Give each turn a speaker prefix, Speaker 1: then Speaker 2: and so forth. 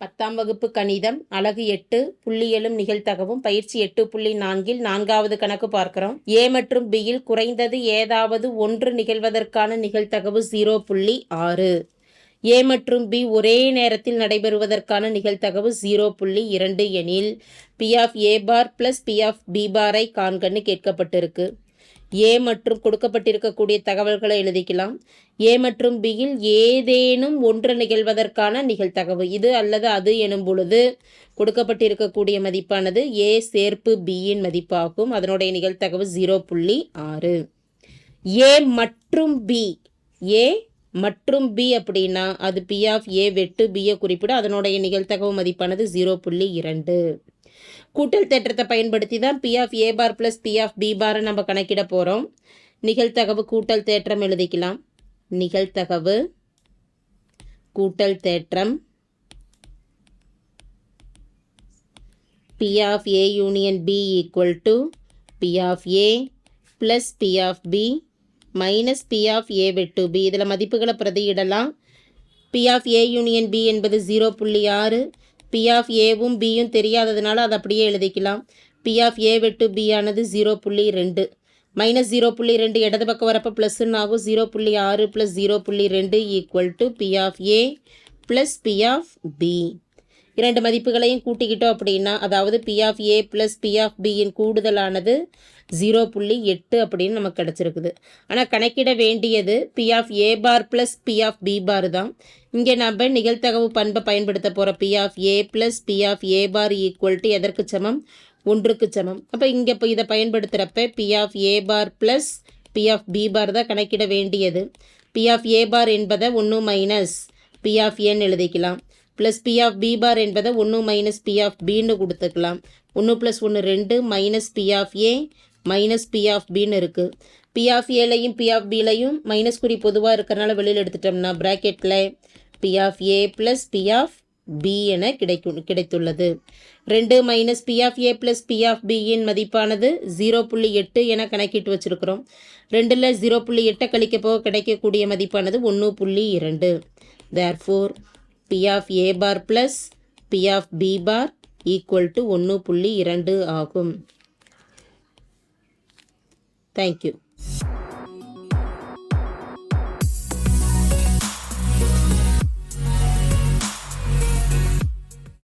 Speaker 1: பத்தாம் வகுப்பு கணிதம் அலகு எட்டு புள்ளியலும் நிகழ்த்தகவும் பயிற்சி எட்டு புள்ளி நான்கில் நான்காவது கணக்கு பார்க்கிறோம். ஏ மற்றும் பியில் குறைந்தது ஏதாவது ஒன்று நிகழ்வதற்கான நிகழ்த்தகவு ஜீரோ புள்ளி ஆறு. ஏ மற்றும் பி ஒரே நேரத்தில் நடைபெறுவதற்கான நிகழ்த்தகவு ஜீரோ புள்ளி இரண்டு எனில் P of A bar plus P of B பாரை காண்கன்னு கேட்கப்பட்டிருக்கு. ஏ மற்றும் கொடுக்கப்பட்டிருக்கக்கூடிய தகவல்களை எழுதிக்கலாம். ஏ மற்றும் பியில் ஏதேனும் ஒன்று நிகழ்வதற்கான நிகழ்தகவு. இது அல்லது அது எனும் பொழுது கொடுக்கப்பட்டிருக்கக்கூடிய மதிப்பானது ஏ சேர்ப்பு பியின் மதிப்பாகும். அதனுடைய நிகழ்தகவு ஜீரோ புள்ளி ஆறு. ஏ மற்றும் பி. ஏ மற்றும் பி அப்படின்னா அது பி ஆஃப் ஏ வெட்டு பியை குறிப்பிட அதனுடைய நிகழ்தகவு மதிப்பானது ஜீரோ புள்ளி இரண்டு. கூட்டல் தேற்றத்தை பயன்படுத்தி தான் P of A bar plus P of B பாரை நம்ம கணக்கிட போகிறோம் நிகழ்தகவு கூட்டல் தேற்றம் எழுதிக்கலாம். நிகழ்தகவு கூட்டல் தேற்றம் P of A union B equal to P of A plus P of B minus P of A வெட்டு பி இதில் மதிப்புகளை பிரதியிடலாம். P of A union B என்பது ஜீரோ புள்ளி ஆறு பி ஆஃப் ஏவும் பியும் தெரியாததுனால அதை அப்படியே எழுதிக்கலாம். பி ஆஃப் ஏ வெட்டு பி ஆனது ஜீரோ புள்ளி ரெண்டு. மைனஸ் ஜீரோ புள்ளி ரெண்டு இடது பக்கம் வரப்போ ப்ளஸ்ன்னு ஆகும். ஜீரோ புள்ளி ஆறு ப்ளஸ் ஜீரோ புள்ளி ரெண்டு equal to P of A plus P of B இரண்டு மதிப்புகளையும் கூட்டிக்கிட்டோம் அப்படின்னா அதாவது P of A plus P of பியின் கூடுதலானது ஜீரோ புள்ளி எட்டு அப்படின்னு நமக்கு கிடச்சிருக்குது ஆனால் கணக்கிட வேண்டியது P of A bar plus P of B bar தான் இங்கே நம்ம நிகழ்த்தகவு பண்பை பயன்படுத்த போகிற P of A plus P of A bar equal to எதற்கு சமம் ஒன்றுக்கு சமம் அப்போ இங்கே இப்போ இதை பயன்படுத்துகிறப்ப P of A bar plus P of B bar தான் கணக்கிட வேண்டியது பி ஆஃப் ஏ பார் என்பதை ஒன்று மைனஸ் பி ஆஃப் ஏன்னு எழுதிக்கலாம் plus P of B bar என்பதை ஒன்று மைனஸ் பி ஆஃப் பின்னு கொடுத்துக்கலாம் ஒன்று ப்ளஸ் ஒன்று ரெண்டு minus P of A minus P of பின்னு இருக்குது பி ஆஃப் ஏலையும் பி ஆஃப் பிலையும் மைனஸ் குறி பொதுவாக இருக்கிறனால வெளியில் எடுத்துட்டோம்னா ப்ராக்கெட்டில் P of A plus P of B என கிடைக்கும் கிடைத்துள்ளது. ரெண்டு minus P of A plus P of பியின் மதிப்பானது ஜீரோ புள்ளி எட்டு என கணக்கிட்டு வச்சுருக்கிறோம். ரெண்டில் ஜீரோ புள்ளி எட்டை கழிக்க போக கிடைக்கக்கூடிய மதிப்பானது ஒன்று புள்ளி இரண்டு. Therefore P of A bar plus P of B bar equal to ஒன்று புள்ளி இரண்டு ஆகும். Thank you.